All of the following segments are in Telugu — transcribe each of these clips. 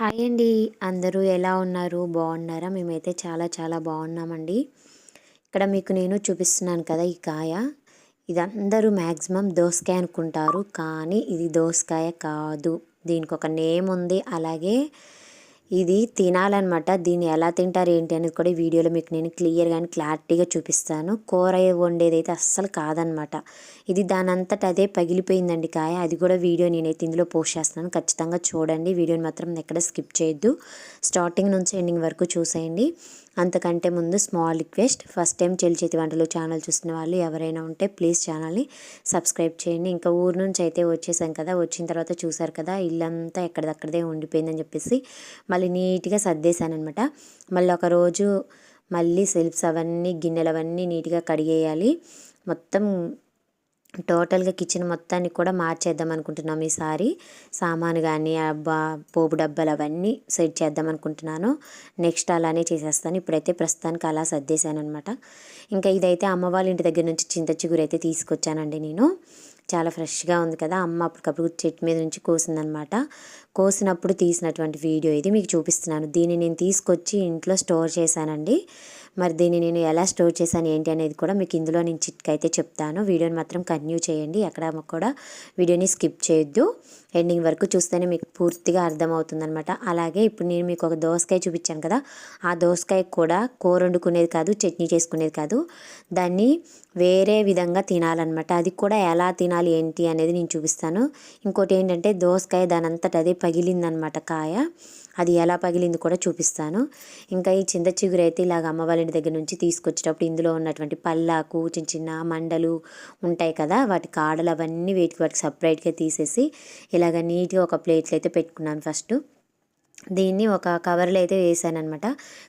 హాయ్ అండి. అందరూ ఎలా ఉన్నారు? బాగున్నారా? మేమైతే చాలా చాలా బాగున్నామండి. ఇక్కడ మీకు నేను చూపిస్తున్నాను కదా ఈ కాయ. ఇది అందరూ మ్యాక్సిమం దోసకాయ అనుకుంటారు కానీ ఇది దోసకాయ కాదు. దీనికి ఒక నేమ్ ఉంది అలాగే ఇది తినాలన్నమాట. దీన్ని ఎలా తింటారు ఏంటి అనేది కూడా వీడియోలో మీకు నేను క్లియర్గా అండ్ క్లారిటీగా చూపిస్తాను. కూర వండేది అయితే అస్సలు కాదనమాట ఇది దానంతట అదే పగిలిపోయిందండి కాయ. అది కూడా వీడియో నేనైతే ఇందులో పోస్ట్ చేస్తాను ఖచ్చితంగా చూడండి. వీడియోని మాత్రం ఎక్కడ స్కిప్ చేయొద్దు. స్టార్టింగ్ నుంచి ఎండింగ్ వరకు చూసేయండి. అంతకంటే ముందు స్మాల్ రిక్వెస్ట్ ఫస్ట్ టైం చెల్లి చేతి వంటలు ఛానల్ చూస్తున్న వాళ్ళు ఎవరైనా ఉంటే ప్లీజ్ ఛానల్ని సబ్స్క్రైబ్ చేయండి. ఇంకా ఊరు నుంచి అయితే వచ్చేసాం కదా వచ్చిన తర్వాత చూసారు కదా ఇల్లంతా ఎక్కడిదక్కడదే ఉండిపోయిందని చెప్పేసి మళ్ళీ నీట్గా సర్దేశానమాట మళ్ళీ ఒక రోజు మళ్ళీ సెల్ఫ్స్ అవన్నీ గిన్నెలు అవన్నీ నీట్గా కడిగేయాలి. మొత్తం టోటల్గా కిచెన్ మొత్తాన్ని కూడా మార్చేద్దాం అనుకుంటున్నాం ఈసారి సామాను కానీ అబ్బా పోపు డబ్బాలు అవన్నీ సెట్ చేద్దాం అనుకుంటున్నాను. నెక్స్ట్ అలానే చేసేస్తాను. ఇప్పుడైతే ప్రస్తుతానికి అలా సర్దేశాను అనమాట ఇంకా ఇదైతే అమ్మ వాళ్ళ ఇంటి దగ్గర నుంచి చింత చిగురు అయితే తీసుకొచ్చానండి నేను. చాలా ఫ్రెష్గా ఉంది కదా. అమ్మ అప్పటికప్పుడు చెట్టు మీద నుంచి కోసిందనమాట కోసినప్పుడు తీసినటువంటి వీడియో ఇది మీకు చూపిస్తున్నాను. దీన్ని నేను తీసుకొచ్చి ఇంట్లో స్టోర్ చేశానండి. మరి దీన్ని నేను ఎలా స్టోర్ చేశాను ఏంటి అనేది కూడా మీకు ఇందులో నేను చిట్కా అయితే చెప్తాను. వీడియోని మాత్రం కంటిన్యూ చేయండి. ఎక్కడ కూడా వీడియోని స్కిప్ చేయొద్దు. ఎండింగ్ వరకు చూస్తేనే మీకు పూర్తిగా అర్థమవుతుంది అనమాట అలాగే ఇప్పుడు నేను మీకు ఒక దోసకాయ చూపించాను కదా ఆ దోసకాయ కూడా కూర వండుకునేది కాదు చట్నీ చేసుకునేది కాదు. దాన్ని వేరే విధంగా తినాలన్నమాట. అది కూడా ఎలా తినాలి ఏంటి అనేది నేను చూపిస్తాను. ఇంకోటి ఏంటంటే దోసకాయ దానంతట అదే పగిలిందనమాట కాయ. అది ఎలా పగిలింది కూడా చూపిస్తాను. ఇంకా ఈ చింత చిగురు అయితే ఇలాగ అమ్మవాళ్ళ దగ్గర నుంచి తీసుకొచ్చేటప్పుడు ఇందులో ఉన్నటువంటి పల్లాకు చిన్న చిన్న మండలు ఉంటాయి కదా వాటి కాడలు అవన్నీ వీటికి వాటికి సపరేట్గా తీసేసి ఇలాగ నీట్గా ఒక ప్లేట్లో అయితే పెట్టుకున్నాను ఫస్ట్ దీన్ని ఒక కవర్లో అయితే వేసానమాట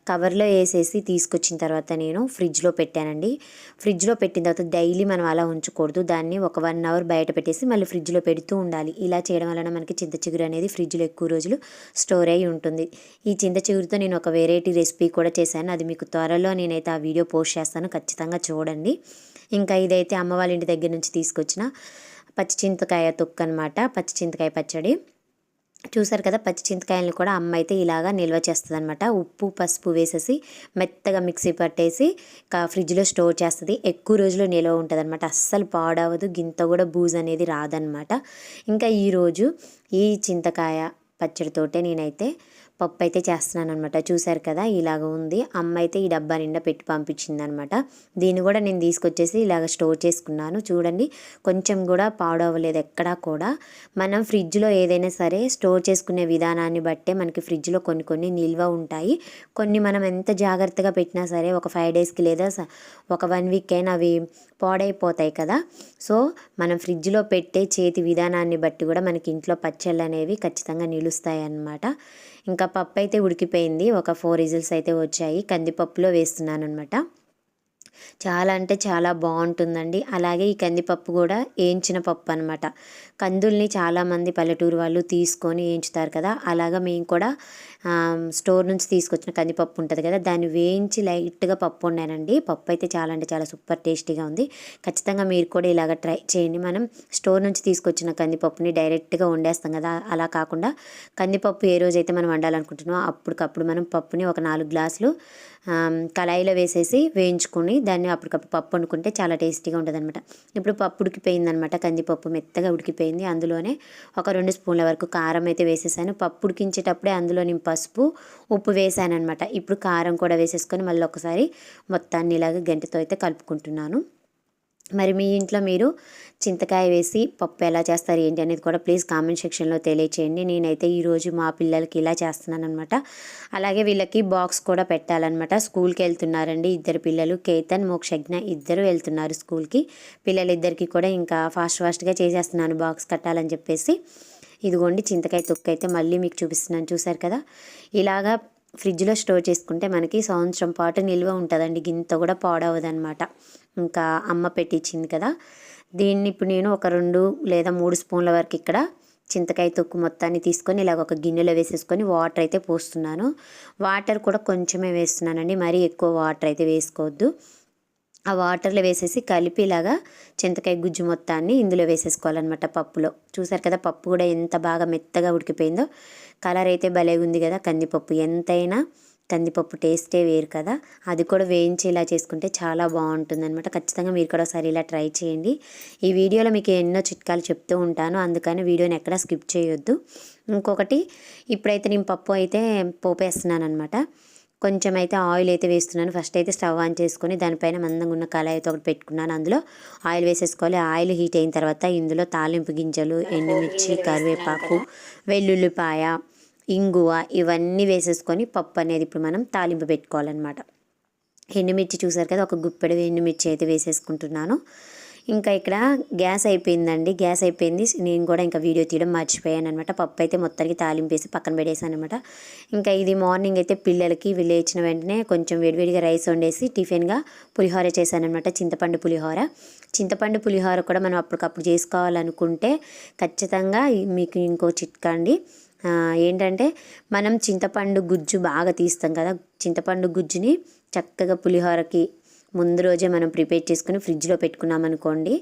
కవర్లో వేసేసి తీసుకొచ్చిన తర్వాత నేను ఫ్రిడ్జ్లో పెట్టానండి. ఫ్రిడ్జ్లో పెట్టిన తర్వాత డైలీ మనం అలా ఉంచకూడదు. దాన్ని ఒక వన్ అవర్ బయట పెట్టేసి మళ్ళీ ఫ్రిడ్జ్లో పెడుతూ ఉండాలి. ఇలా చేయడం వలన మనకి చింత చిగురు అనేది ఫ్రిడ్జ్లో ఎక్కువ రోజులు స్టోర్ అయి ఉంటుంది. ఈ చింత చిగురుతో నేను ఒక వెరైటీ రెసిపీ కూడా చేశాను. అది మీకు త్వరలో నేనైతే ఆ వీడియో పోస్ట్ చేస్తాను. ఖచ్చితంగా చూడండి. ఇంకా ఇదైతే అమ్మ వాళ్ళ ఇంటి దగ్గర నుంచి తీసుకొచ్చిన పచ్చి చింతకాయ తొక్కు అనమాట పచ్చి చింతకాయ పచ్చడి. చూసారు కదా పచ్చి చింతకాయలను కూడా అమ్మ అయితే ఇలాగా నిల్వ చేస్తుంది అనమాట ఉప్పు పసుపు వేసేసి మెత్తగా మిక్సీ పట్టేసి ఫ్రిడ్జ్లో స్టోర్ చేస్తుంది. ఎక్కువ రోజులు నిల్వ ఉంటుంది అనమాట అస్సలు పాడవదు గింత కూడా బూజ్ అనేది రాదనమాట ఇంకా ఈరోజు ఈ చింతకాయ పచ్చడితోటే నేనైతే పప్పు అయితే చేస్తున్నాను అనమాట చూసారు కదా ఇలాగ ఉంది. అమ్మ అయితే ఈ డబ్బా నిండా పెట్టి పంపించింది అనమాట దీన్ని కూడా నేను తీసుకొచ్చేసి ఇలాగ స్టోర్ చేసుకున్నాను. చూడండి కొంచెం కూడా పాడవలేదు ఎక్కడా కూడా. మనం ఫ్రిడ్జ్లో ఏదైనా సరే స్టోర్ చేసుకునే విధానాన్ని బట్టే మనకి ఫ్రిడ్జ్లో కొన్ని కొన్ని నిల్వ ఉంటాయి. కొన్ని మనం ఎంత జాగ్రత్తగా పెట్టినా సరే ఒక ఫైవ్ డేస్కి లేదా ఒక వన్ వీక్ అయినా అవి పాడైపోతాయి కదా. సో మనం ఫ్రిడ్జ్లో పెట్టే చేతి విధానాన్ని బట్టి కూడా మనకి ఇంట్లో పచ్చళ్ళు అనేవి ఖచ్చితంగా నిలుస్తాయి అన్నమాట ఇంకా పప్పు అయితే ఉడికిపోయింది. ఒక ఫోర్ విజిల్స్ అయితే వచ్చాయి. కందిపప్పులో వేస్తున్నాను అనమాట చాలా అంటే చాలా బాగుంటుందండి. అలాగే ఈ కందిపప్పు కూడా వేయించిన పప్పు అనమాట కందుల్ని చాలామంది పల్లెటూరు వాళ్ళు తీసుకొని వేయించుతారు కదా. అలాగా మేము కూడా స్టోర్ నుంచి తీసుకొచ్చిన కందిపప్పు ఉంటుంది కదా దాన్ని వేయించి లైట్గా పప్పు వండానండి. పప్పు అయితే చాలా అంటే చాలా సూపర్ టేస్టీగా ఉంది. ఖచ్చితంగా మీరు కూడా ఇలాగ ట్రై చేయండి. మనం స్టోర్ నుంచి తీసుకొచ్చిన కందిపప్పుని డైరెక్ట్గా వండేస్తాం కదా అలా కాకుండా కందిపప్పు ఏ రోజైతే మనం వండాలనుకుంటున్నామో అప్పటికప్పుడు మనం పప్పుని ఒక నాలుగు గ్లాసులు కళాయిలో వేసేసి వేయించుకొని దాన్ని అప్పటికప్పుడు పప్పు వండుకుంటే చాలా టేస్టీగా ఉంటుంది అనమాట ఇప్పుడు పప్పు ఉడికిపోయిందనమాట కందిపప్పు మెత్తగా ఉడికిపోయింది. అందులోనే ఒక రెండు స్పూన్ల వరకు కారం అయితే వేసేసాను. పప్పు ఉడికించేటప్పుడే అందులో నేను పసుపు ఉప్పు వేసాను అనమాట ఇప్పుడు కారం కూడా వేసేసుకొని మళ్ళీ ఒకసారి మొత్తాన్ని ఇలాగ గంటతో అయితే కలుపుకుంటున్నాను. మరి మీ ఇంట్లో మీరు చింతకాయ వేసి పప్పు ఎలా చేస్తారు ఏంటి అనేది కూడా ప్లీజ్ కామెంట్ సెక్షన్లో తెలియచేయండి. నేనైతే ఈరోజు మా పిల్లలకి ఇలా చేస్తున్నాను అనమాట అలాగే వీళ్ళకి బాక్స్ కూడా పెట్టాలన్నమాట. స్కూల్కి వెళ్తున్నారండి ఇద్దరు పిల్లలు. కేతన్ మోక్షజ్ఞ ఇద్దరు వెళ్తున్నారు స్కూల్కి పిల్లలిద్దరికీ కూడా ఇంకా ఫాస్ట్ ఫాస్ట్గా చేసేస్తున్నాను బాక్స్ కట్టాలని చెప్పేసి. ఇదిగోండి చింతకాయ తొక్క అయితే మళ్ళీ మీకు చూపిస్తున్నాను. చూసారు కదా? ఇలాగా ఫ్రిడ్జ్లో స్టోర్ చేసుకుంటే మనకి సంవత్సరం పాటు నిల్వ ఉంటుందండి. గింత కూడా పాడవదనమాట. ఇంకా అమ్మ పెట్టించింది కదా. దీన్ని ఇప్పుడు నేను ఒక రెండు లేదా మూడు స్పూన్ల వరకు ఇక్కడ చింతకాయ తొక్కు మొత్తాన్ని తీసుకొని ఇలాగ ఒక గిన్నెలో వేసేసుకొని వాటర్ అయితే పోస్తున్నాను. వాటర్ కూడా కొంచెమే వేస్తున్నానండి. మరీ ఎక్కువ వాటర్ అయితే వేసుకోవద్దు. ఆ వాటర్లో వేసేసి కలిపి ఇలాగా చింతకాయ గుజ్జు మొత్తాన్ని ఇందులో వేసేసుకోవాలన్నమాట పప్పులో. చూసారు కదా పప్పు కూడా ఎంత బాగా మెత్తగా ఉడికిపోయిందో. కలర్ అయితే భలే ఉంది కదా కందిపప్పు. ఎంతైనా కందిపప్పు టేస్టే వేరు కదా. అది కూడా వేయించి ఇలా చేసుకుంటే చాలా బాగుంటుంది అనమాట ఖచ్చితంగా మీరు కూడా ఒకసారి ఇలా ట్రై చేయండి. ఈ వీడియోలో మీకు ఎన్నో చిట్కాలు చెప్తూ ఉంటాను. అందుకని వీడియోని ఎక్కడ స్కిప్ చేయొద్దు. ఇంకొకటి ఇప్పుడైతే నేను పప్పు అయితే పోపేస్తున్నాను అనమాట కొంచెం అయితే ఆయిల్ అయితే వేస్తున్నాను. ఫస్ట్ అయితే స్టవ్ ఆన్ చేసుకొని దానిపైన మందంగా ఉన్న కళాయి అయితే ఒకటి పెట్టుకున్నాను. అందులో ఆయిల్ వేసేసుకోవాలి. ఆయిల్ హీట్ అయిన తర్వాత ఇందులో తాలింపు గింజలు ఎండుమిర్చి కరివేపాకు వెల్లుల్లిపాయ ఇంగువ ఇవన్నీ వేసేసుకొని పప్పు అనేది ఇప్పుడు మనం తాలింపు పెట్టుకోవాలన్నమాట. ఎండుమిర్చి చూసారు కదా ఒక గుప్పెడు ఎండుమిర్చి అయితే వేసేసుకుంటున్నాను. ఇంకా ఇక్కడ గ్యాస్ అయిపోయిందండి. గ్యాస్ అయిపోయింది. నేను కూడా ఇంకా వీడియో తీయడం మర్చిపోయాను అనమాట పప్పు అయితే మొత్తానికి తాలింపు వేసి పక్కన పెట్టేశాను అనమాట ఇంకా ఇది మార్నింగ్ అయితే పిల్లలకి లేచిన వెంటనే కొంచెం వేడివేడిగా రైస్ వండేసి టిఫిన్గా పులిహోర చేశానమాట చింతపండు పులిహోర. చింతపండు పులిహోర కూడా మనం అప్పటికప్పుడు చేసుకోవాలనుకుంటే ఖచ్చితంగా మీకు ఇంకో చిట్కా అండి. ఏంటంటే మనం చింతపండు గుజ్జు బాగా తీస్తాం కదా చింతపండు గుజ్జుని చక్కగా పులిహోరకి ముందు రోజే మనం ప్రిపేర్ చేసుకుని ఫ్రిడ్జ్లో పెట్టుకున్నాం అనుకోండి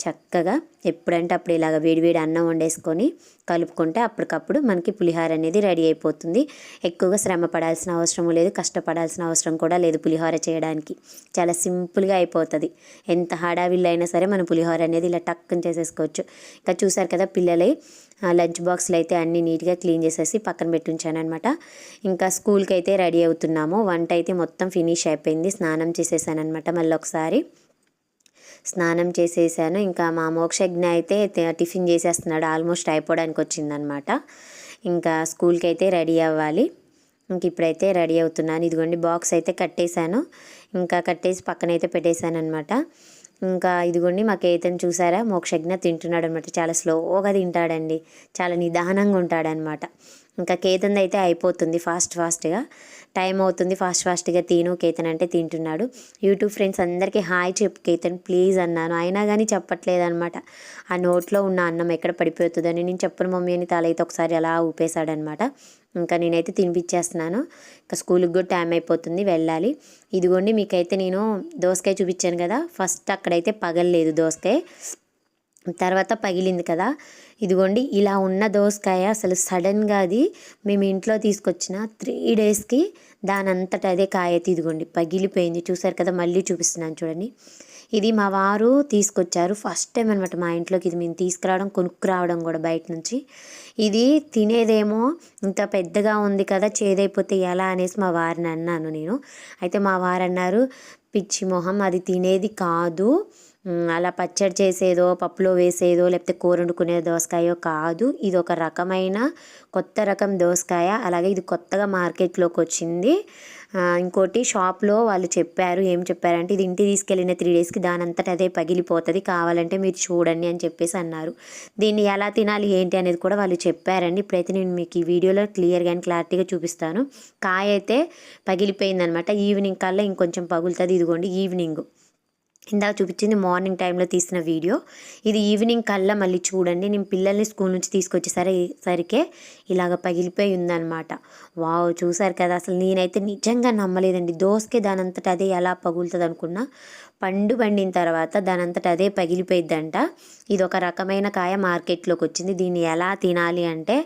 చక్కగా ఎప్పుడంటే అప్పుడు ఇలాగ వేడివేడి అన్నం వండేసుకొని కలుపుకుంటే అప్పటికప్పుడు మనకి పులిహోర అనేది రెడీ అయిపోతుంది. ఎక్కువగా శ్రమ పడాల్సిన అవసరం లేదు కష్టపడాల్సిన అవసరం కూడా లేదు పులిహోర చేయడానికి. చాలా సింపుల్గా అయిపోతుంది. ఎంత హడావిల్లు అయినా సరే మన పులిహోర అనేది ఇలా టక్కుని చేసేసుకోవచ్చు. ఇంకా చూసారు కదా పిల్లలే లంచ్ బాక్స్లు అయితే అన్ని నీట్గా క్లీన్ చేసేసి పక్కన పెట్టుంచాను అనమాట ఇంకా స్కూల్కి అయితే రెడీ అవుతున్నాము. వంట అయితే మొత్తం ఫినిష్ అయిపోయింది. స్నానం చేసేసానమాట మళ్ళీ ఒకసారి స్నానం చేసేసాను. ఇంకా మా మోక్షజ్ఞ అయితే టిఫిన్ చేసేస్తున్నాడు. ఆల్మోస్ట్ అయిపోవడానికి వచ్చిందనమాట ఇంకా స్కూల్కి అయితే రెడీ అవ్వాలి. ఇంక ఇప్పుడైతే రెడీ అవుతున్నాను. ఇదిగోండి బాక్స్ అయితే కట్టేశాను. ఇంకా కట్టేసి పక్కన అయితే పెట్టేశాను అనమాట ఇంకా ఇదిగోండి మా కేతన్ చూసారా? మోక్షజ్ఞ తింటున్నాడు అనమాట చాలా స్లోగా తింటాడండి. చాలా నిదానంగా ఉంటాడనమాట ఇంకా కేతన్ అయితే అయిపోతుంది ఫాస్ట్ ఫాస్ట్గా. టైం అవుతుంది ఫాస్ట్ ఫాస్ట్గా తిను కేతన్ అంటే తింటున్నాడు. యూట్యూబ్ ఫ్రెండ్స్ అందరికీ హాయ్ చెప్పు కేతన్ ప్లీజ్ అన్నాను. అయినా కానీ చెప్పట్లేదు అనమాట ఆ నోట్లో ఉన్న అన్నం ఎక్కడ పడిపోతుందని నేను చెప్పను మమ్మీ అని తల అయితే ఒకసారి అలా ఊపేశాడనమాట ఇంకా నేనైతే తినిపించేస్తున్నాను. ఇంకా స్కూల్కి కూడా టైం అయిపోతుంది వెళ్ళాలి. ఇదిగోండి మీకైతే నేను దోసకాయ చూపించాను కదా ఫస్ట్ అక్కడైతే పగలలేదు దోసకాయ. తర్వాత పగిలింది కదా. ఇదిగోండి ఇలా ఉన్న దోసకాయ అసలు సడన్గా అది మేము ఇంట్లో తీసుకొచ్చిన త్రీ డేస్కి దాని అంతటా అదే కాయ ఇదిగోండి పగిలిపోయింది. చూసారు కదా మళ్ళీ చూపిస్తున్నాను చూడండి. ఇది మా వారు తీసుకొచ్చారు. ఫస్ట్ టైం అనమాట మా ఇంట్లోకి ఇది మేము తీసుకురావడం కొనుక్కురావడం కూడా బయట నుంచి. ఇది తినేదేమో ఇంత పెద్దగా ఉంది కదా చేదైపోతే ఎలా అనేసి మా వారిని అన్నాను నేను. అయితే మా వారు అన్నారు పిచ్చి మొహం అది తినేది కాదు. అలా పచ్చడి చేసేదో పప్పులో వేసేదో లేకపోతే కూర వండుకునే దోసకాయో కాదు. ఇది ఒక రకమైన కొత్త రకం దోసకాయ. అలాగే ఇది కొత్తగా మార్కెట్లోకి వచ్చింది. ఇంకోటి షాప్లో వాళ్ళు చెప్పారు ఏం చెప్పారంటే ఇది ఇంటికి తీసుకెళ్ళిన త్రీ డేస్కి దానంతట అదే పగిలిపోతుంది. కావాలంటే మీరు చూడండి అని చెప్పేసి అన్నారు. దీన్ని ఎలా తినాలి ఏంటి అనేది కూడా వాళ్ళు చెప్పారండి. ఇప్పుడైతే నేను మీకు ఈ వీడియోలో క్లియర్గా అండ్ క్లారిటీగా చూపిస్తాను. కాయ అయితే పగిలిపోయిందనమాట. ఈవినింగ్ కల్లా ఇంకొంచెం పగులుతుంది. ఇదిగోండి ఈవినింగ్. ఇందాక చూపించింది మార్నింగ్ టైంలో తీసిన వీడియో. ఇది ఈవినింగ్ కల్లా మళ్ళీ చూడండి. నేను పిల్లల్ని స్కూల్ నుంచి తీసుకొచ్చేసరి సరికే ఇలాగ పగిలిపోయి ఉందనమాట వావ్ చూసారు కదా! అసలు నేనైతే నిజంగా నమ్మలేదండి. దోసకే దానంతట అదే ఎలా పగులుతుంది అనుకున్నా. పండు పండిన తర్వాత దానంతట అదే పగిలిపోయిద్దంట. ఇది ఒక రకమైన కాయ మార్కెట్లోకి వచ్చింది. దీన్ని ఎలా తినాలి అంటే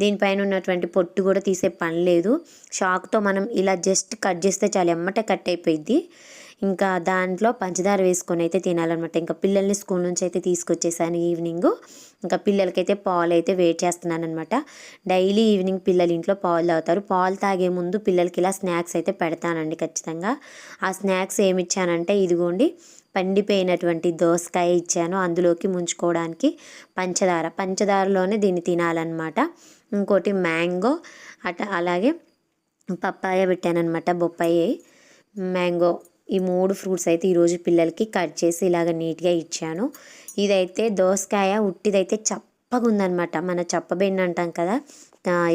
దీనిపైన ఉన్నటువంటి పొట్టు కూడా తీసే పని లేదు. షాక్తో మనం ఇలా జస్ట్ కట్ చేస్తే చాలా ఎమ్మటే కట్ అయిపోయిద్ది. ఇంకా దాంట్లో పంచదార వేసుకొని అయితే తినాలన్నమాట. ఇంకా పిల్లల్ని స్కూల్ నుంచి అయితే తీసుకొచ్చేసాను ఈవినింగ్. ఇంకా పిల్లలకైతే పాలు అయితే వెయిట్ చేస్తున్నాను అనమాట డైలీ ఈవినింగ్ పిల్లలు ఇంట్లో పాలు తాగుతారు. పాలు తాగే ముందు పిల్లలకి ఇలా స్నాక్స్ అయితే పెడతానండి ఖచ్చితంగా. ఆ స్నాక్స్ ఏమి ఇచ్చానంటే ఇదిగోండి పండిపోయినటువంటి దోసకాయ ఇచ్చాను. అందులోకి ముంచుకోవడానికి పంచదార. పంచదారలోనే దీన్ని తినాలన్నమాట. ఇంకోటి మ్యాంగో అట అలాగే పప్పాయ పెట్టానమాట బొప్పాయి. మ్యాంగో ఈ మూడు ఫ్రూట్స్ అయితే ఈరోజు పిల్లలకి కట్ చేసి ఇలాగ నీట్గా ఇచ్చాను. ఇదైతే దోసకాయ ఉట్టిదైతే చప్పగా ఉందన్నమాట మన చప్ప బెండ్ అంటాం కదా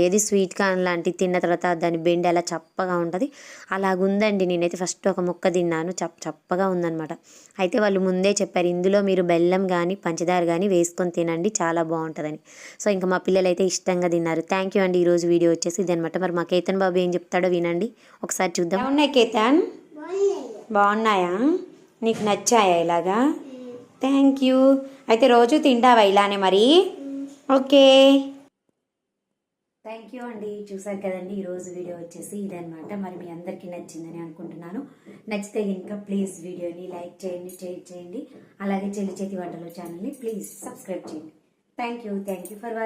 ఏది స్వీట్ కార్న్ లాంటివి తిన్న తర్వాత దాని బెండ్ ఎలా చప్పగా ఉంటుంది అలాగుందండి. నేనైతే ఫస్ట్ ఒక ముక్క తిన్నాను చప్ చప్పగా ఉందన్నమాట. అయితే వాళ్ళు ముందే చెప్పారు ఇందులో మీరు బెల్లం కానీ పంచదార కానీ వేసుకొని తినండి చాలా బాగుంటుందని. సో ఇంకా మా పిల్లలు అయితే ఇష్టంగా తిన్నారు. థ్యాంక్ యూ అండి. ఈరోజు వీడియో వచ్చేసి ఇది అనమాట మరి మా కేతన్ బాబు ఏం చెప్తాడో వినండి. ఒకసారి చూద్దాం. ఉన్నాయి కేతన్? బాగున్నాయా? నీకు నచ్చాయా ఇలాగా? థ్యాంక్ యూ అయితే రోజు తింటావా ఇలానే మరి? ఓకే. థ్యాంక్ యూ అండి. చూసారు కదండి ఈరోజు వీడియో వచ్చేసి ఇదనమాట మరి మీ అందరికీ నచ్చిందని అనుకుంటున్నాను. నచ్చితే కనుక ప్లీజ్ వీడియోని లైక్ చేయండి షేర్ చేయండి. అలాగే చెల్లి చేతి వంటలు ఛానల్ని ప్లీజ్ సబ్స్క్రైబ్ చేయండి. Thank you thank you for watching